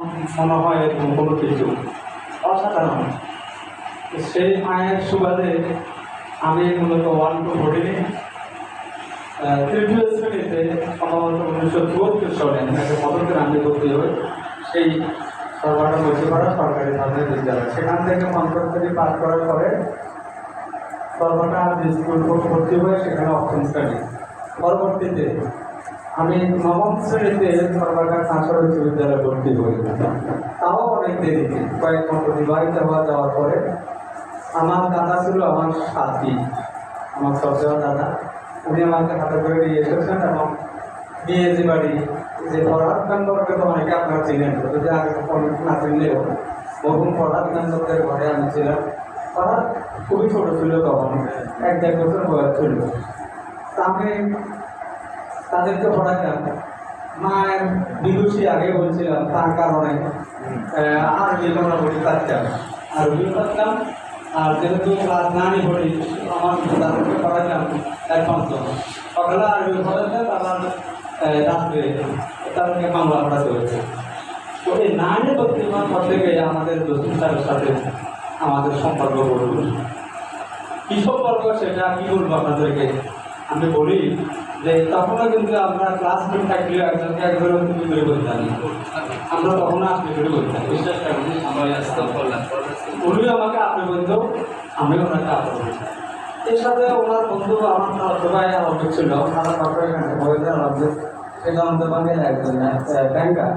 মনে হয় কোনো কিছু অসাধারণ। সেই মায়ের সুবাদে আমি মূলত ওয়ান টু পড়িনি তৃতীয় শ্রেণীতে সম্ভবত উনিশশো চুয়াত্তর সালে একটা পদকের আমি ভর্তি হই সেই সরকার বসিপাড়া সরকারি প্রাথমিক বিদ্যালয়। সেখান থেকে পঞ্চম শ্রেণি পাস করার পরে সর্বটা স্কুল ভর্তি হয়ে, সেখানে অষ্টম শ্রেণি। পরবর্তীতে আমি নবম শ্রেণীতে সরকার কাঁচর বিশ্ববিদ্যালয়ে ভর্তি হই। তাও অনেক দেরিতে কয়েক মাস বিবাহিত হওয়া যাওয়ার পরে আমার দাদা ছিল আমার সাথী, আমার সবচেয়ে দাদা। উনি আমাকে হাতে করে নিয়ে এসেছেন এবং নিয়ে বাড়ি যে পড়ার মেম্বরকে তো অনেকে আপনারা চিনেন যদি আগে না চিনলেও বহু পড়ার মেম্বরদের ঘরে আমি ছিলাম। তারা খুবই ছোট ছিল তখন, এক দেড় বছর বয়স ছিল। তা আমি তাদেরকে পড়াইলাম। মায়ের বিদুষী আগে বলছিলাম, তার কারণে আর লেখাপড়া করতে পারতাম আর ওগুলো পারতাম আর যেহেতু ক্লাস নানি পড়ি আমার তাদেরকে পড়াইলাম এক পঞ্চম সকালে আর ওই পড়াইতে আবার রাত্রে তাদেরকে বাংলা পড়াতে হয়েছে। তো এই ভর্তি হওয়ার থেকে আমাদের স্যারের সাথে আমাদের সম্পর্ক গড়ে। কি সম্পর্ক সেটা কী বলব আপনাদেরকে? আমি বলি যে তখনও কিন্তু আমরা ক্লাস রুম থাকলেও একজনকে একজন তুমি করে বলতাম আমরা তখনও আপনি করে বলতাম বিশ্বাস করেন আমরা উনি আমাকে আপনি বলতো আমি ওনাকে আপনি বলতাম এর সাথে ওনার বন্ধু আমার ভাই আমাকে ছিল খারাপ আপনার এখানে বলতে আমাদের সেটা আমাদের বাঙালি একজন ব্যাংকার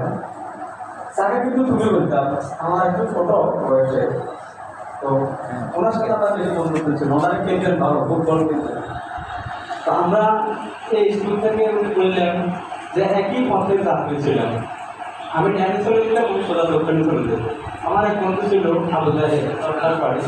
তাকে কিন্তু তুমি বলতাম আমার একটু ছোট বয়সে। তো ওনার সাথে আমরা বেশি বন্ধুত্ব ছিল। ওনারা খেলতেন ভালো ফুটবল খেলতেন। তো আমরা এই স্কুল থেকে বললাম যে একই পথে চাকরি ছিলাম আমি ড্যান্স চলে গেলাম উনি সোজা দক্ষিণে চলে যেত। আমার এক বন্ধু ছিল আবুদাহে সরকার বাড়ি।